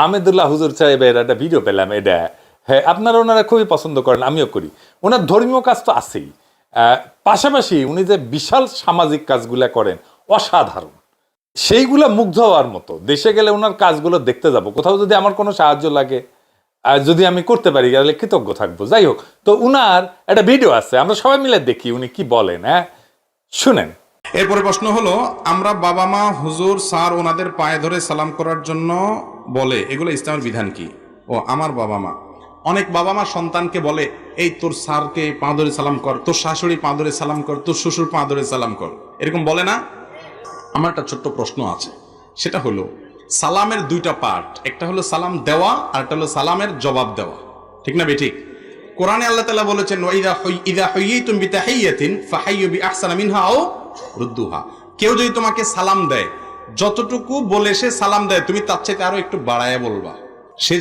আহমেদুল্লাহ হুজুর সাহেবের একটা ভিডিও পেলাম, এটা। হ্যাঁ আপনারা ওনারা খুবই পছন্দ করেন, আমিও করি। ওনার ধর্মীয় কাজ তো আছেই। পাশাপাশি উনি যে বিশাল সামাজিক কাজগুলা করেন, অসাধারণ। সেইগুলা মুগ্ধ হওয়ার মতো। দেশে গেলে ওনার কাজগুলো দেখতে যাব। কোথাও যদি আমার কোনো সাহায্য লাগে যদি আমি করতে পারি, তাহলে কৃতজ্ঞ থাকব। যাই হোক, তো উনার একটা ভিডিও আছে, আমরা সবাই মিলে দেখি উনি কি বলেন হ্যাঁ? শুনেন। এরপরে প্রশ্ন হলো, আমরা বাবা মা, হুজুর, স্যার ওনাদের পায়ে ধরে সালাম করার জন্য বলে, এগুলো ইসলামের বিধান কি? ও, আমার বাবা মা। অনেক বাবা মা সন্তানকে বলে, এই তোর স্যারকে পা ধরে সালাম কর, তোর শাশুড়ি পা ধরে সালাম কর, তোর শ্বশুর পা ধরে সালাম কর। এরকম বলে না? আমার একটা ছোট্ট প্রশ্ন আছে। সেটা হলো, সালামের দুইটা পার্ট, একটা হলো সালাম দেওয়া, আর একটা হলো সালামের জবাব দেওয়া। ঠিক না বেঠিক? কোরআনে আল্লাহ তাআলা বলেছেন হুই, ইদা হুইয়িতুম বিতাহিয়াতিন, ফাহাইয়ু বিআহসানা মিনহা আও রুদ্দুহা। কেউ যদি তোমাকে সালাম দেয়, যতটুকু বলে সে সালাম দেয়, তুমি তার চাইতে আরও একটু বাড়ায় বলবা। সে